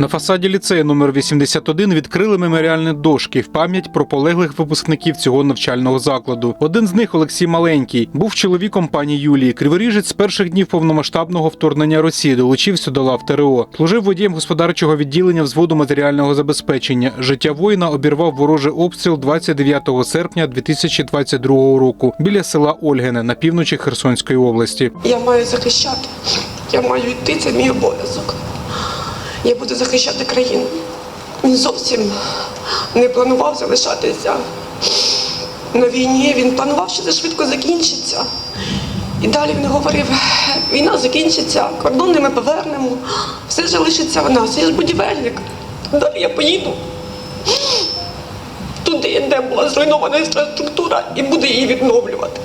На фасаді ліцею номер 81 відкрили меморіальні дошки в пам'ять про полеглих випускників цього навчального закладу. Один з них, Олексій Маленький, був чоловіком пані Юлії. Криворіжець з перших днів повномасштабного вторгнення Росії долучився до лав ТРО. Служив водієм господарчого відділення взводу матеріального забезпечення. Життя воїна обірвав ворожий обстріл 29 серпня 2022 року біля села Ольгине на півночі Херсонської області. Я маю захищати. Я маю йти, це мій обов'язок. Я буду захищати країну. Він зовсім не планував залишатися на війні. Він планував, що це швидко закінчиться. І далі він говорив, війна закінчиться, кордони ми повернемо, все залишиться в нас. Я ж будівельник. Далі я поїду туди, де була зруйнована інфраструктура, і буду її відновлювати.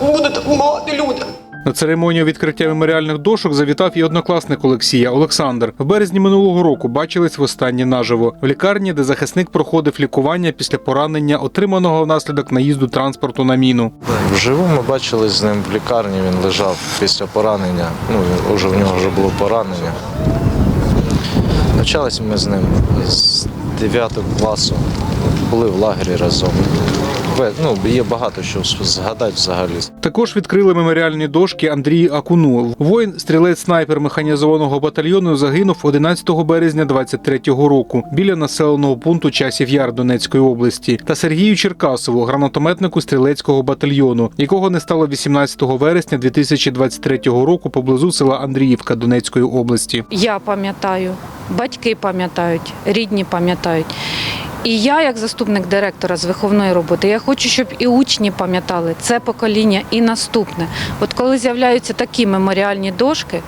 Буду допомагати людям. На церемонію відкриття меморіальних дошок завітав і однокласник Олексія Олександр. В березні минулого року бачились востаннє наживо в лікарні, де захисник проходив лікування після поранення, отриманого внаслідок наїзду транспорту на міну. Вживу ми бачились з ним в лікарні, він лежав після поранення. Ну, вже в нього вже було поранення. Навчалися ми з ним з 9 класу, були в лагері разом. Ну, є багато що згадати взагалі. Також відкрили меморіальні дошки Андрію Акуну. Воїн, стрілець-снайпер механізованого батальйону, загинув 11 березня 23-го року біля населеного пункту Часів Яр Донецької області, та Сергію Черкасову, гранатометнику стрілецького батальйону, якого не стало 18 вересня 2023 року поблизу села Андріївка Донецької області. Я пам'ятаю, батьки пам'ятають, рідні пам'ятають. І я, як заступник директора з виховної роботи, я хочу, щоб і учні пам'ятали це покоління і наступне. От коли з'являються такі меморіальні дошки,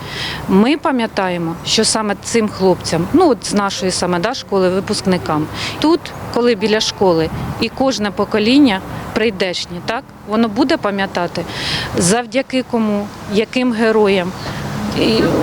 ми пам'ятаємо, що саме цим хлопцям, ну от з нашої саме да, школи, випускникам, тут, коли біля школи, і кожне покоління прийдешнє, так воно буде пам'ятати завдяки кому, яким героям.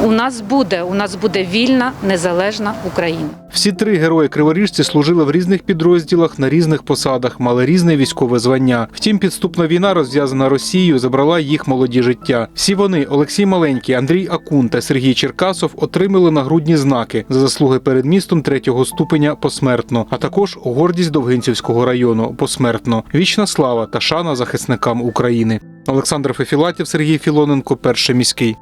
У нас буде, у нас буде вільна, незалежна Україна. Всі три герої криворіжці служили в різних підрозділах на різних посадах, мали різне військове звання. Втім, підступна війна, розв'язана Росією, забрала їх молоді життя. Всі вони Олексій Маленький, Андрій Акун та Сергій Черкасов отримали нагрудні знаки за заслуги перед містом третього ступеня посмертно, а також гордість Довгинцівського району посмертно. Вічна слава та шана захисникам України. Олександр Фефілатів, Сергій Філоненко, перший міський.